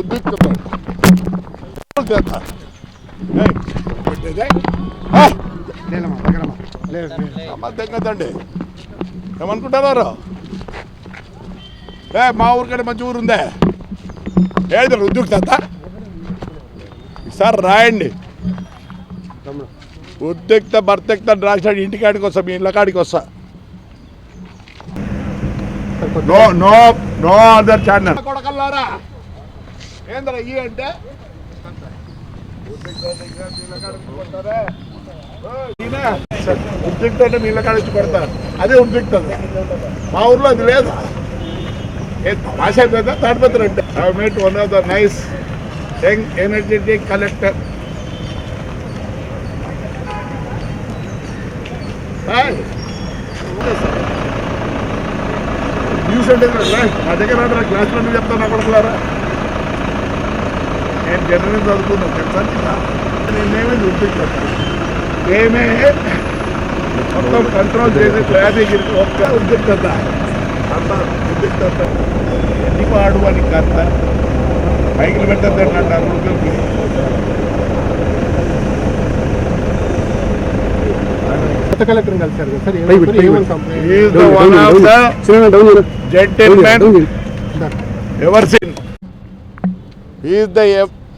ఉద్రిక్తత చేత. ఏమనుకుంటున్నారు ఏ మా ఊరికంటే మంచి ఊరు ఉందే. ఏదో ఉద్రిక్తత ఈసారి రాయండి. తమ్ముడు ఉద్రిక్త భర్తక్త రాసినాడు ఇంటికాడికి వస్తా మీ ఇళ్ళ కాడికి వస్తా. No no no other channel కొడకల్లారా? ఏంద్రా ఈ అంటే? ఉద్రిక్త అంటే నీళ్ళ కాడిచ్చి కొడతారు. అదే ఉద్రిక్త. మా ఊర్లో అది లేదు? ఏ తమాషా తాడిపత్రి అంటే. I met one of the nice young energetic collector news అంటే మా నా దగ్గర రా క్లాస్లో చెప్తాను అక్కడ నేను జనరల్ చదువుకున్నాను తెలుసా? నీకా? నేనేమీ చూపించాను ఏమే? మొత్తం కంట్రోల్ చేసే వ్యాధిగిరి ఒక్క ఉద్రిక్తత. అంత ఉద్రిక్తత. ఎన్ని పాడు అని కథ పైకి పెట్టద్దండి అంటారు కొత్త కలెక్టర్ కలిసారు సార్ పై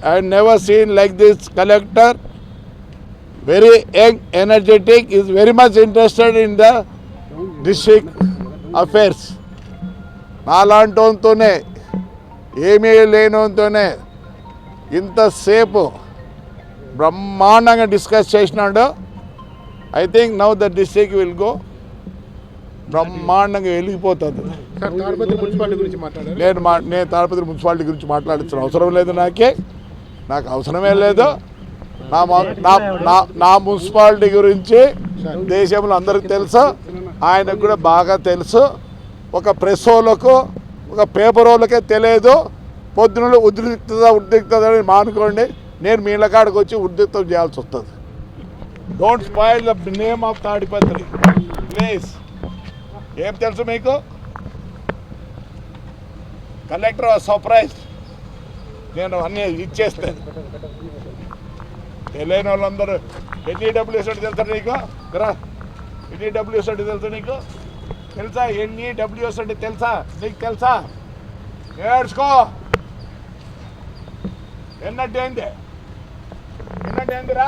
have never seen like this collector. Very young, energetic, is very much interested in the district affairs. నాలాంటితోనే ఏమీ లేనితోనే ఇంతసేపు బ్రహ్మాండంగా డిస్కస్ చేసినాడు. I think now the district will go బ్రహ్మాండంగా వెలిగిపోతుంది. నేను నేను తాడపత్రి మున్సిపాలిటీ గురించి మాట్లాడాల్సిన అవసరం లేదు నాకే. నాకు అవసరమే లేదు. నా మా- నా మున్సిపాలిటీ గురించి దేశంలో అందరికీ తెలుసు. ఆయనకు కూడా బాగా తెలుసు. ఒక ప్రెస్ వాళ్ళకు ఒక పేపర్ వాళ్ళకే తెలియదు. పొద్దున ఉద్రిక్తత ఉద్రిక్తత అని మానుకోండి. నేను మీ కాడికి వచ్చి ఉద్రిక్తం చేయాల్సి వస్తుంది. Don't spoil the name of Tadipatri please ఏం తెలుసు మీకు? కలెక్టర్ సర్ప్రైజ్ నేను అన్నీ ఇచ్చేస్తాను తెలియని వాళ్ళందరూ ఎన్ఈడబ్ల్యూఎస్ అంటే తెలుసా నీకు? రా. ఎన్ఈడబ్ల్యూఎస్ అంటే తెలుసా నీకు? తెలుసా? ఎన్ఈడబ్ల్యూఎస్ అంటే తెలుసా? నీకు తెలుసా? ఏడ్చుకో. ఎన్నట్టు ఏంది ఎన్నట్టు ఏందిరా